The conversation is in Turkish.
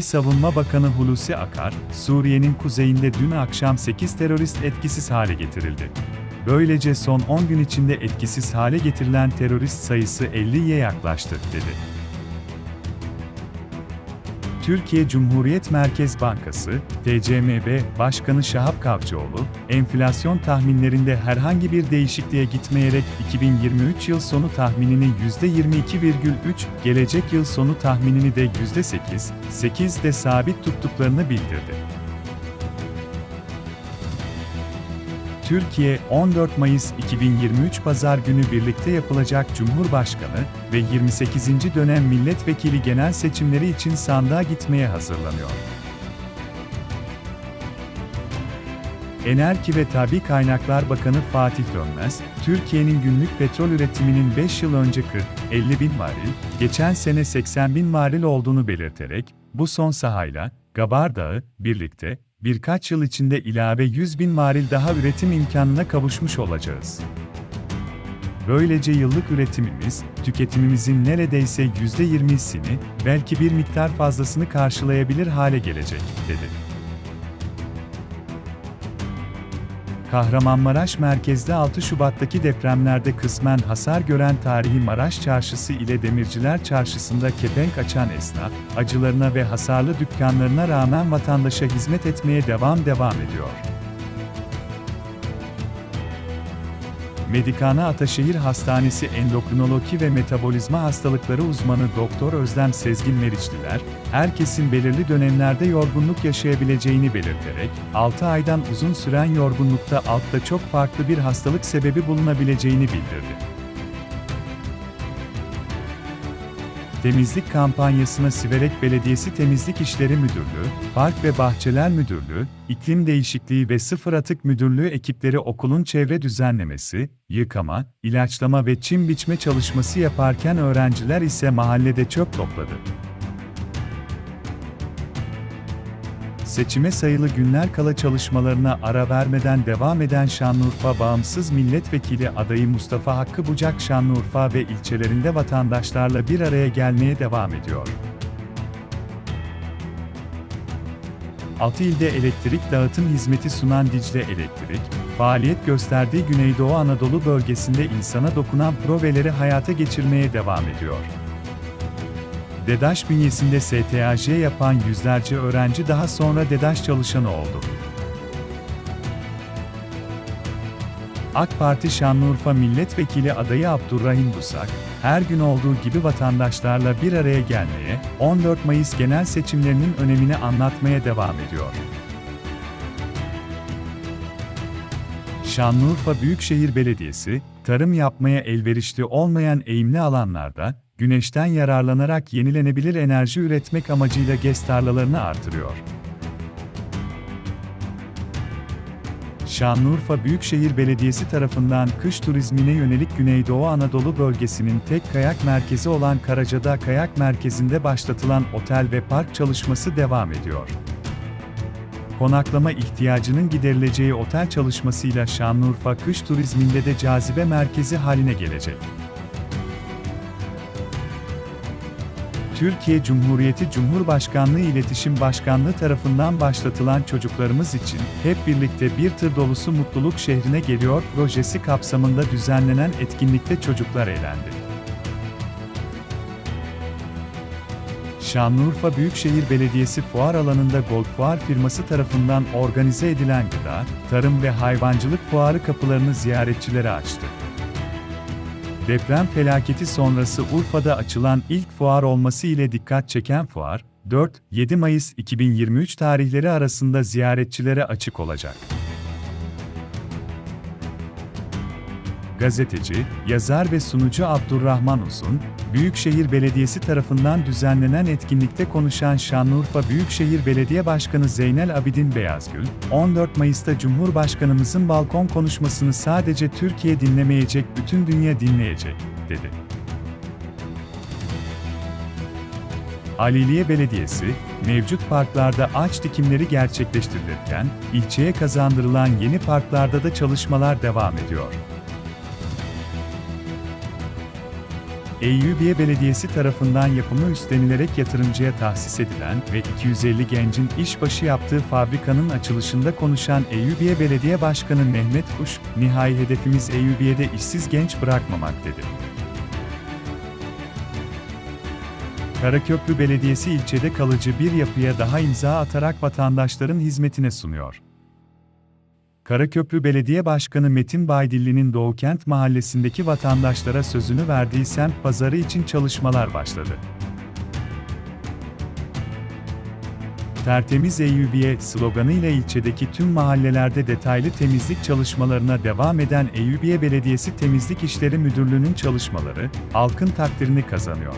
Milli Savunma Bakanı Hulusi Akar, Suriye'nin kuzeyinde dün akşam 8 terörist etkisiz hale getirildi. Böylece son 10 gün içinde etkisiz hale getirilen terörist sayısı 50'ye yaklaştı, dedi. Türkiye Cumhuriyet Merkez Bankası, TCMB Başkanı Şahap Kavcıoğlu, enflasyon tahminlerinde herhangi bir değişikliğe gitmeyerek 2023 yıl sonu tahminini %22,3, gelecek yıl sonu tahminini de %8, 8'de sabit tuttuklarını bildirdi. Türkiye, 14 Mayıs 2023 Pazar günü birlikte yapılacak Cumhurbaşkanı ve 28. dönem milletvekili genel seçimleri için sandığa gitmeye hazırlanıyor. Enerji ve Tabi Kaynaklar Bakanı Fatih Dönmez, Türkiye'nin günlük petrol üretiminin 5 yıl önce 40-50 bin varil, geçen sene 80 bin varil olduğunu belirterek, bu son sahayla, Gabar Dağı, birlikte, birkaç yıl içinde ilave 100 bin varil daha üretim imkanına kavuşmuş olacağız. Böylece yıllık üretimimiz, tüketimimizin neredeyse %20'sini, belki bir miktar fazlasını karşılayabilir hale gelecek, dedi. Kahramanmaraş merkezde 6 Şubat'taki depremlerde kısmen hasar gören tarihi Maraş Çarşısı ile Demirciler Çarşısı'nda kepenk açan esnaf, acılarına ve hasarlı dükkanlarına rağmen vatandaşa hizmet etmeye devam devam ediyor. Medikana Ataşehir Hastanesi Endokrinoloji ve Metabolizma Hastalıkları uzmanı Doktor Özlem Sezgin Meriçliler, herkesin belirli dönemlerde yorgunluk yaşayabileceğini belirterek, 6 aydan uzun süren yorgunlukta altta çok farklı bir hastalık sebebi bulunabileceğini bildirdi. Temizlik kampanyasına Siverek Belediyesi Temizlik İşleri Müdürlüğü, Park ve Bahçeler Müdürlüğü, İklim Değişikliği ve Sıfır Atık Müdürlüğü ekipleri okulun çevre düzenlemesi, yıkama, ilaçlama ve çim biçme çalışması yaparken öğrenciler ise mahallede çöp topladı. Seçime sayılı günler kala çalışmalarına ara vermeden devam eden Şanlıurfa Bağımsız Milletvekili adayı Mustafa Hakkı Bucak Şanlıurfa ve ilçelerinde vatandaşlarla bir araya gelmeye devam ediyor. 6 ilde elektrik dağıtım hizmeti sunan Dicle Elektrik, faaliyet gösterdiği Güneydoğu Anadolu bölgesinde insana dokunan projeleri hayata geçirmeye devam ediyor. DEDAŞ bünyesinde STAJ yapan yüzlerce öğrenci daha sonra DEDAŞ çalışanı oldu. AK Parti Şanlıurfa Milletvekili adayı Abdurrahim Dusak, her gün olduğu gibi vatandaşlarla bir araya gelmeye, 14 Mayıs genel seçimlerinin önemini anlatmaya devam ediyor. Şanlıurfa Büyükşehir Belediyesi, tarım yapmaya elverişli olmayan eğimli alanlarda, güneşten yararlanarak yenilenebilir enerji üretmek amacıyla GES tarlalarını artırıyor. Şanlıurfa Büyükşehir Belediyesi tarafından kış turizmine yönelik Güneydoğu Anadolu bölgesinin tek kayak merkezi olan Karacadağ Kayak Merkezi'nde başlatılan otel ve park çalışması devam ediyor. Konaklama ihtiyacının giderileceği otel çalışmasıyla Şanlıurfa kış turizminde de cazibe merkezi haline gelecek. Türkiye Cumhuriyeti Cumhurbaşkanlığı İletişim Başkanlığı tarafından başlatılan çocuklarımız için hep birlikte bir tır dolusu mutluluk şehrine geliyor projesi kapsamında düzenlenen etkinlikte çocuklar eğlendi. Şanlıurfa Büyükşehir Belediyesi fuar alanında Gold Fuar firması tarafından organize edilen gıda, tarım ve hayvancılık fuarı kapılarını ziyaretçilere açtı. Deprem felaketi sonrası Urfa'da açılan ilk fuar olması ile dikkat çeken fuar, 4-7 Mayıs 2023 tarihleri arasında ziyaretçilere açık olacak. Gazeteci, yazar ve sunucu Abdurrahman Uzun, Büyükşehir Belediyesi tarafından düzenlenen etkinlikte konuşan Şanlıurfa Büyükşehir Belediye Başkanı Zeynel Abidin Beyazgül, 14 Mayıs'ta Cumhurbaşkanımızın balkon konuşmasını sadece Türkiye dinlemeyecek, bütün dünya dinleyecek, dedi. Aliliye Belediyesi, mevcut parklarda ağaç dikimleri gerçekleştirilirken, ilçeye kazandırılan yeni parklarda da çalışmalar devam ediyor. Eyyubiye Belediyesi tarafından yapımı üstlenilerek yatırımcıya tahsis edilen ve 250 gencin işbaşı yaptığı fabrikanın açılışında konuşan Eyyubiye Belediye Başkanı Mehmet Kuş, nihai hedefimiz Eyyubiye'de işsiz genç bırakmamak dedi. Karaköprü Belediyesi ilçede kalıcı bir yapıya daha imza atarak vatandaşların hizmetine sunuyor. Karaköprü Belediye Başkanı Metin Baydilli'nin Doğukent Mahallesi'ndeki vatandaşlara sözünü verdiği semt pazarı için çalışmalar başladı. Tertemiz Eyyubiye sloganıyla ilçedeki tüm mahallelerde detaylı temizlik çalışmalarına devam eden Eyyubiye Belediyesi Temizlik İşleri Müdürlüğü'nün çalışmaları halkın takdirini kazanıyor.